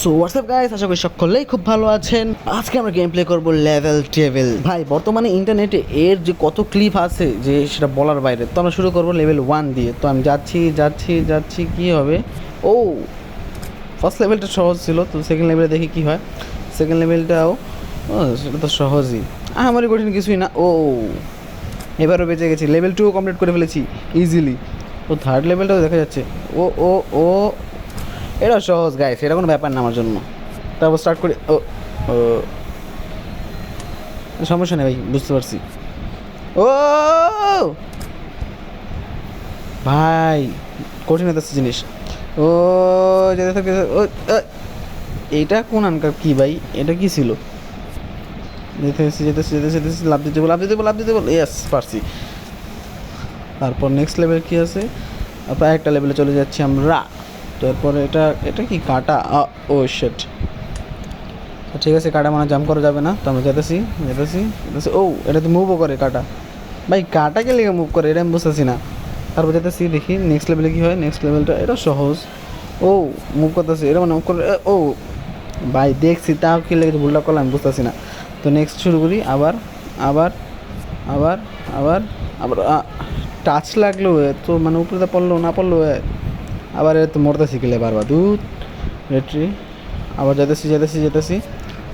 So WhatsApp guys আশা করি সকলেই খুব ভালো আছেন। আজকে আমরা গেম প্লে করব লেভেল টেবিল ভাই, বর্তমানে ইন্টারনেটে এর যে কত ক্লিপ আছে, যে সেটা বলার বাইরে, তো আমরা শুরু করব লেভেল ওয়ান দিয়ে। তো আমি যাচ্ছি যাচ্ছি যাচ্ছি, কি হবে? ও ফার্স্ট লেভেলটা সহজ ছিল, তো সেকেন্ড লেভেলে দেখি কি হয়। সেকেন্ড লেভেলটাও সেটা তো সহজই। আমারই কঠিন কিছুই না। ও, এবারও বেঁচে গেছি। লেভেল টু কমপ্লিট করে ফেলেছি ইজিলি ও থার্ড লেভেলটাও দেখা যাচ্ছে। ও ও ও এটা সহজ গাইস এটা কোনো ব্যাপার না আমার জন্য। তারপর স্টার্ট করি। ও ও। সমস্যা নেই ভাই, বুঝতে পারছি। ও! ভাই, কঠিন হতেছে জিনিস। ও, যেতে থাকে ও এইটা কোন আনকার কি ভাই? এটা কি ছিল? যেতেছি যেতেছি যেতেছি লাভ দিতে লাভ দিতে লাভ দিতে ইয়েস পারছি। তারপর নেক্সট লেভেল কি আছে? তারপর একটা লেভেলে চলে যাচ্ছি আমরা। তারপরে এটা এটা কি কাটা? ও শেট ঠিক আছে, কাটা মানে জাম্প করা যাবে না। তো আমরা যেতেছি যেতেছি যেতেছি। ও, এটা তো মুভও করে কাটা। ভাই কাটাকে লেগে মুভ করে? এটা আমি বুঝতেছি না। তারপর যেতেছি, দেখি নেক্সট লেভেলে কী হয়? নেক্সট লেভেলটা এটা সহজ। ও মুভ করতেছি। এটা মানে মুভ করে ও। ভাই, দেখছি, তাও কি লেগেছে? ভুলটা করলাম, আমি বুঝতেছি না। তো নেক্সট শুরু করি, আবার আবার আবার আবার আবার টাচ লাগল তো মানে উপরে পড়ল, না পড়ল। আবার তো মরতে শিখলে বারবার। দুধ ব্যাটারি আবার যেতেছি যেতেছি যেতেছি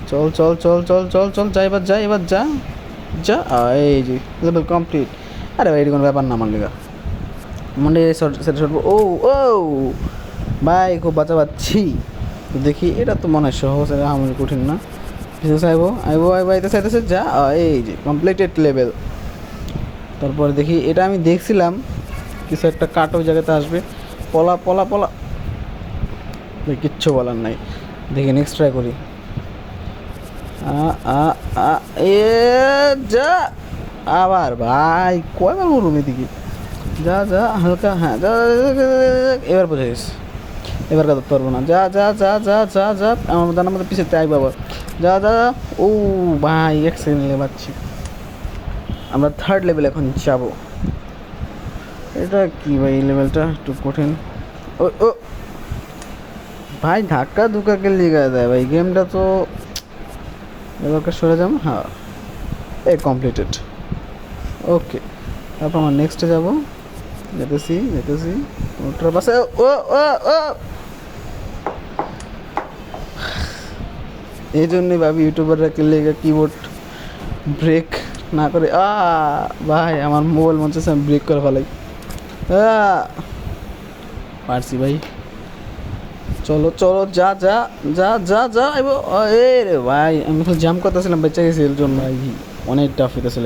চল চল চল চল চল চল, যা, এবার যা এবার যা যা এই যে লেভেল কমপ্লিট আরে ভাই এটা কোনো ব্যাপার না আমার লেগা। মানে সেটা সরবো ও ও, ভাই, খুব বাঁচা পাচ্ছি। দেখি, এটা তো মনে হয় সহজ, এটা আমার কঠিন না। বিশেষ আইবো আইবো আইবো, আইতেছে আইতেছে, যা এই যে কমপ্লিটেড লেভেল তারপরে দেখি, এটা আমি দেখছিলাম, কিছু একটা কাটো জায়গাতে আসবে। পলা পলা পলা কিচ্ছু বলার নাই দেখি নেক্সট ট্রাই করি এ যা আবার ভাই কয়বার বলুন এদিকে যা যা হালকা হ্যাঁ যা এবার বোঝা গেছে এবার কাঁদতে পারব না যা যা যা যা যা যা আমার মধ্যে পিছিয়ে তাই বাবা যা যা। ও ভাই এক সেকেন্ড লেবাচ্ছি আমরা থার্ড লেভেল এখন যাব এটা কি ভাই, এই লেভেলটা একটু কঠিন। ও ও। ভাই, ধাক্কা ধুকাকে লিগা দেয় ভাই? গেমটা তো এবারকে সরে যাব? হ্যাঁ। এ কমপ্লিটেড ওকে তারপর আমরা নেক্সটে যাব। যেতেছি যেতেছি। ওটার পাশে ও ও ও এই জন্যই ভাবি ইউটিউবাররা কিনলে কিবোর্ড ব্রেক না করে আ ভাই, আমার মোবাইল মনে হচ্ছে ব্রেক করে ফেলাই। পারছি ভাই। চলো চলো, যা যা যা যা যা এ রে ভাই, আমি তো জাম করতেছিলাম, বেঁচে গেছি এর জন্য, ভাই। অনেক টাফ হইতেছিল